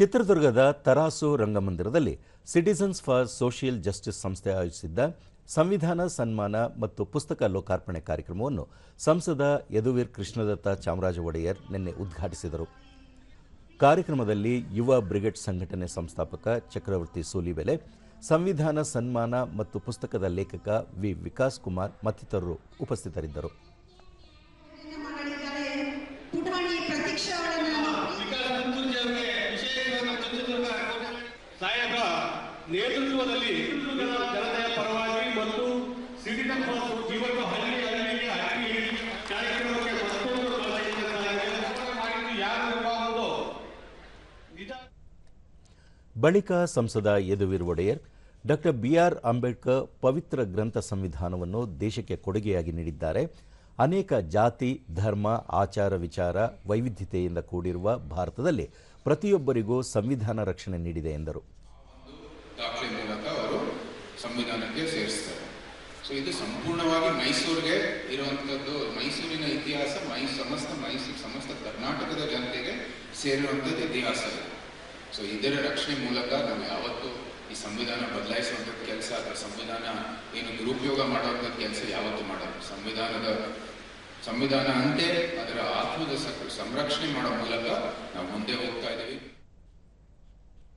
ಚಿತ್ರದುರ್ಗದ ತರಾಸು ರಂಗಮಂದಿರದಲ್ಲಿ citizens for social justice ಸಂಸ್ಥೆ ಆಯೋಜಿಸಿದ್ದ ಸಂವಿಧಾನ ಸನ್ಮಾನ ಮತ್ತು ಪುಸ್ತಕ ಲೋಕಾರ್ಪಣೆ ಕಾರ್ಯಕ್ರಮವನ್ನು ಸಂಸದ ಯದುವೀರ್ ಕೃಷ್ಣದತ್ತ ಚಾಮರಾಜ ಒಡೆಯರ್ ನಿನ್ನೆ ಉದ್ಘಾಟಿಸಿದರು. ಕಾರ್ಯಕ್ರಮದಲ್ಲಿ ಯುವ ಬ್ರಿಗೇಡ್ ಸಂಘಟನೆ ಸಂಸ್ಥಾಪಕ ಚಕ್ರವರ್ತಿ ಸೂಲಿಬೆಲೆ, ಸಂವಿಧಾನ ಸನ್ಮಾನ ಮತ್ತು ಪುಸ್ತಕದ ಲೇಖಕ ವಿ ವಿಕಾಸ್ ಕುಮಾರ್ ಮತ್ತಿತರರು ಉಪಸ್ಥಿತರಿದ್ದರು. ಸಾಹೇಬರ ನೇತೃತ್ವದಲ್ಲಿ ಜನತೆಯ ಪರವಾಗಿ ಮತ್ತು ಫಾರ್ ಜೀವನ ಹಳ್ಳಿ ಹಳ್ಳಿಗೆ ಹಳ್ಳಿ ಕಾರ್ಯಕ್ರಮಕ್ಕೆ ಮತ್ತೊಂದು ಯಾರು ಬಳಿಕ ಸಂಸದ Yaduveer Wadiyar, doctor B R Ambedkar ಪವಿತ್ರ ಗ್ರಂಥ ಸಂವಿಧಾನವನ್ನು ದೇಶಕ್ಕೆ ಕೊಡುಗೆಯಾಗಿ ನೀಡಿದ್ದಾರೆ. ಅನೇಕ ಜಾತಿ, ಧರ್ಮ, ಆಚಾರ ವಿಚಾರ, ವೈವಿಧ್ಯತೆಯಿಂದ ಕೂಡಿರುವ ಭಾರತದಲ್ಲಿ ಪ್ರತಿಯೊಬ್ಬರಿಗೂ ಸಂವಿಧಾನ ರಕ್ಷಣೆ ನೀಡಿದೆ ಎಂದರು. ಸಂವಿಧಾನಕ್ಕೆ ಸೇರಿಸ್ತಾರೆ. ಸೊ ಇದು ಸಂಪೂರ್ಣವಾಗಿ ಮೈಸೂರಿಗೆ ಇರುವಂಥದ್ದು, ಮೈಸೂರಿನ ಇತಿಹಾಸ, ಮೈ, ಸಮಸ್ತ ಮೈಸೂರು, ಸಮಸ್ತ ಕರ್ನಾಟಕದ ಜನತೆಗೆ ಸೇರಿರುವಂಥದ್ದು ಇತಿಹಾಸ ಸೊ ಇದರ ರಕ್ಷಣೆ ಮೂಲಕ ನಾವು ಯಾವತ್ತು ಈ ಸಂವಿಧಾನ ಬದಲಾಯಿಸುವಂಥದ್ದು ಕೆಲಸ, ಅಥವಾ ಸಂವಿಧಾನ ಏನು ದುರುಪಯೋಗ ಮಾಡುವಂಥದ್ದು ಕೆಲಸ ಯಾವತ್ತು ಮಾಡಲ್ಲ. ಸಂವಿಧಾನದ ಸಂವಿಧಾನ ಅಂತೆ ಅದರ ಆತ್ಮದ ಸಂರಕ್ಷಣೆ ಮಾಡೋ